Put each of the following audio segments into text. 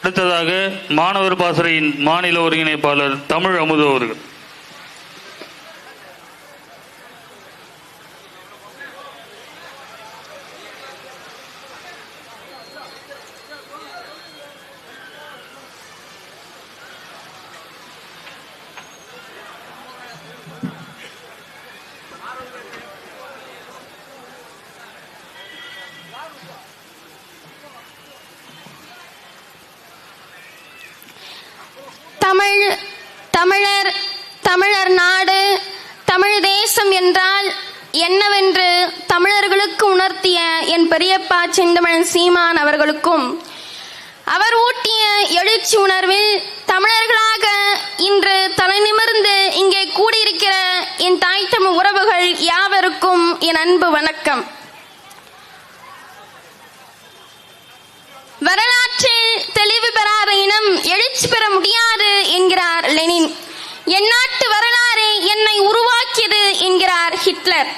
அடுத்ததாக மாணவர் பாசறையின் மாநில ஒருங்கிணைப்பாளர் தமிழ் அமுது அவர்கள் தமிழ் தமிழர் தமிழர் நாடு தமிழ் தேசம் என்றால் என்னவென்று தமிழர்களுக்கு உணர்த்திய என் பெரியப்பா செந்தமிழன் சீமான் அவர்களுக்கும் அவர் ஊட்டிய எழுச்சி உணர்வில் தமிழர்களாக இன்று தலைநிமிர்ந்து இங்கே கூடியிருக்கிற என் தாய் தமிழ் உறவுகள் யாவருக்கும் என் அன்பு வணக்கம். ஹிட்லர்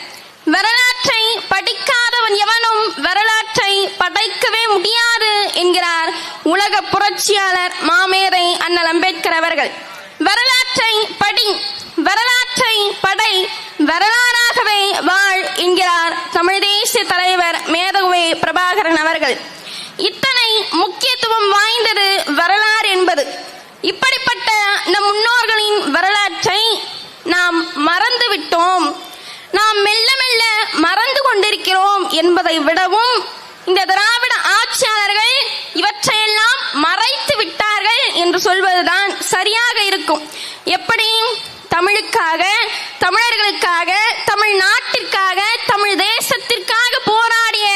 வரலாற்றை படிக்காதவன் எவனும் வரலாற்றை படைக்கவே முடியாது என்கிறார் உலக புரட்சியாளர் மாமேதை அண்ணல் அம்பேத்கர் அவர்கள். வரலாற்றை படி வரலாற்றை படை வரலாறாகவே வாழ் என்கிறார் தமிழ் தேசிய தலைவர் மேதகுவே பிரபாகரன் அவர்கள். இத்தனை முக்கியத்துவம் வாய்ந்த வரலாறு என்பது இப்படிப்பட்ட நம் முன்னோர்களின் வரலாற்றை நாம் மறந்து விட்டோம் நாம் மெல்ல மெல்ல மறந்து கொண்டிருக்கிறோம் என்பதை விடவும் இந்த திராவிட ஆட்சியாளர்கள் இவற்றையெல்லாம் மறைத்து விட்டார்கள் என்று சொல்வதுதான் சரியாக இருக்கும். எப்படி? தமிழுக்காக தமிழர்களுக்காக தமிழ் நாட்டிற்காக தமிழ் தேசத்திற்காக போராடிய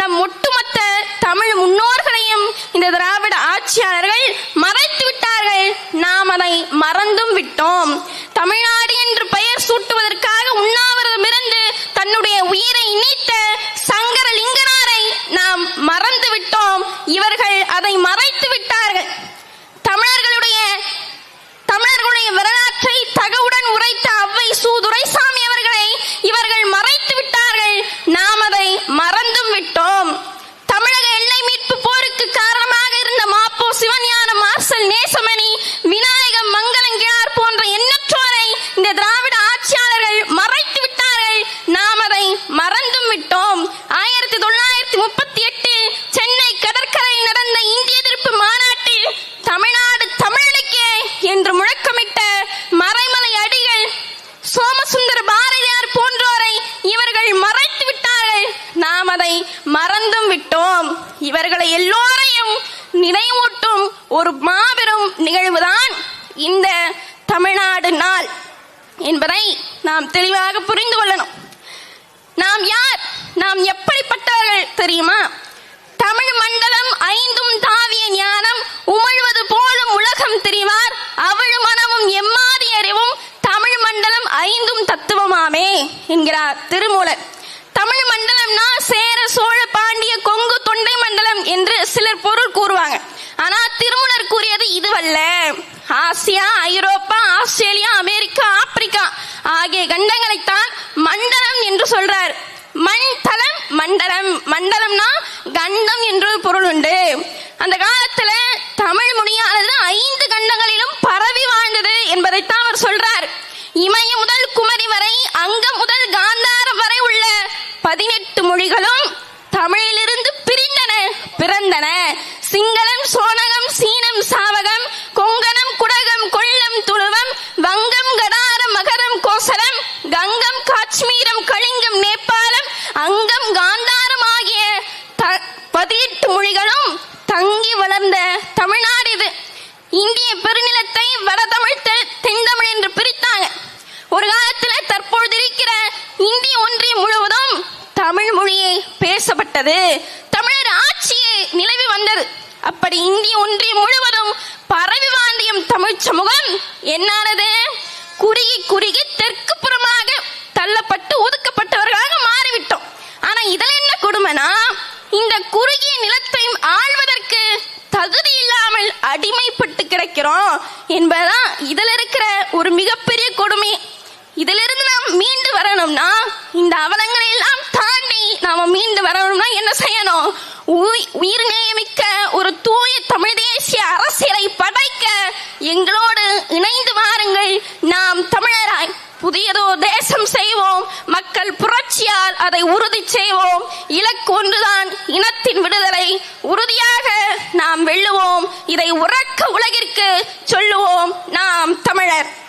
நம் ஒட்டுமொத்த தமிழ் முன்னோர்களையும் இந்த திராவிட ஆட்சியாளர்கள் மறைத்து விட்டார்கள். நாம் அதை மறந்தும் விட்டோம். தமிழ்நாடு என்று பெயர் சூட்டுவதற்காக உண்ணா தன்னுடைய உயிரை நீத்த சங்கரலிங்கனாரை நாம் மறந்து விட்டோம் இவர்கள் அதை மறைத்து விட்டார்கள் தமிழர்களுடைய தமிழர்களுடைய வரலாற்றை தகவுடன் உரைத்த அவ்வை சு துரைசாமி அவர்களை இவர்கள் மறைத்து விட்டார்கள் நாம் அதை மறந்தும் விட்டோம் தமிழக எல்லை மீட்பு போருக்கு காரணமாக இருந்த மாப்போ சிவஞான மார்சல் நேசமணி விநாயகம் மங்களங்கிழார் போன்ற எண்ணற்றோரை இந்த திராவிட ஆட்சியாளர்கள் மறைத்து விட்டார்கள் நாம் அதை மறந்தும் விட்டோம் ஆயிரத்தி தொள்ளாயிரத்தி முப்பத்தி எட்டில் சென்னை கடற்கரையில் நடந்த இந்திய எதிர்ப்பு மாநாட்டில் தமிழ்நாடு தமிழுக்கே என்று முழக்கமிட்ட மறைமலை அடிகள் சோமசுந்தர பாரதியார் போன்றோரை இவர்கள் மறைத்து விட்டார்கள் நாம் அதை மறந்தும் விட்டோம். இவர்களை எல்லோரையும் நினைவூட்டும் ஒரு மாபெரும் நிகழ்வுதான் இந்த தமிழ்நாடு நாள் என்பதை நாம் தெளிவாக புரிந்து கொள்ளணும். நாம் யார்? நாம் எப்படிப்பட்டவர்கள் தெரியுமா? தமிழ் மண்டலம் ஐந்தும் தாவிய ஞானம் உமிழ்வது போலும் உலகம் தெரிவார். அவள் மனமும் எம்மாதி அறிவும் தமிழ் மண்டலம் ஐந்தும் தத்துவமாமே என்கிறார் திருமூலர் தமிழ் மண்டலம்னா சேர சோழ பாண்டிய கொங்கு தொண்டை மண்டலம் என்று சிலர் பொருள் கூறுவாங்க ஆனா திருமூலர் அல்ல. Asia Europe Australia America Africa ஆகிய கண்டங்களைத்தான் மண்டலம் என்று சொல்றார். மண் மண்டலம். மண்டலம்னா கண்டம் என்று பொருள் உண்டு. அந்த காலத்துல தமிழ் மொழியானது ஐந்து கண்டங்களிலும் பரவி வாழ்ந்தது என்பதைத்தான் அவர் சொல்றார். இமய முதல் குமரி வரை அங்கம் முதல் காந்தாரம் வரை உள்ள பதினெட்டு மொழிகளும் தமிழிலிருந்து பிரிந்தன பிறந்தன. சிங்களம் சோழ அங்கம் காந்தாரமாகிய பதினெட்டு மொழிகளும் தங்கி வளர்ந்த தமிழ்நாடு இது. இந்திய பெருநிலத்தை வடதமிழ் தென்தமிழ் என்று பிரித்தாங்க. ஒரு காலத்துல தற்பொழுது இருக்கிற இந்திய ஒன்றியம் முழுவதும் தமிழ் மொழியை பேசப்பட்டது. தமிழர் ஆட்சியை நிலவி வந்தது. அப்படி இந்திய ஒன்றியம் முழுவதும் பரவி வாழ்ந்தியம் தமிழ் சமூகம் என்னானது? குறுகி குறுகி தெற்கு புறமாக தள்ளப்பட்டு என்ன இந்த குறுகிய நிலத்தை ஆள்வதற்கு தகுதி இல்லாமல் அடிமைப்பட்டு கிடக்கிறோம் என்பதுதான் இதுல இருக்கிற ஒரு மிகப்பெரிய கொடுமை. இதிலிருந்து நாம் மீண்டு வரணும்னா இந்த அவலங்களை எல்லாம் தாண்டி நாம மீண்டு வரணும்னா என்ன செய்யணும்? உயிர் நேயமிக்க ஒரு தூய தமிழ் தேசிய எங்களோடு இணைந்து வாருங்கள் நாம் தமிழராய் புதியதோ தேசம் செய்வோம் மக்கள் புரட்சியால் அதை உறுதி செய்வோம். இலக்கு ஒன்றுதான் இனத்தின் விடுதலை. உறுதியாக நாம் வெல்லுவோம். இதை உறக்க உலகிற்கு சொல்லுவோம். நாம் தமிழர்.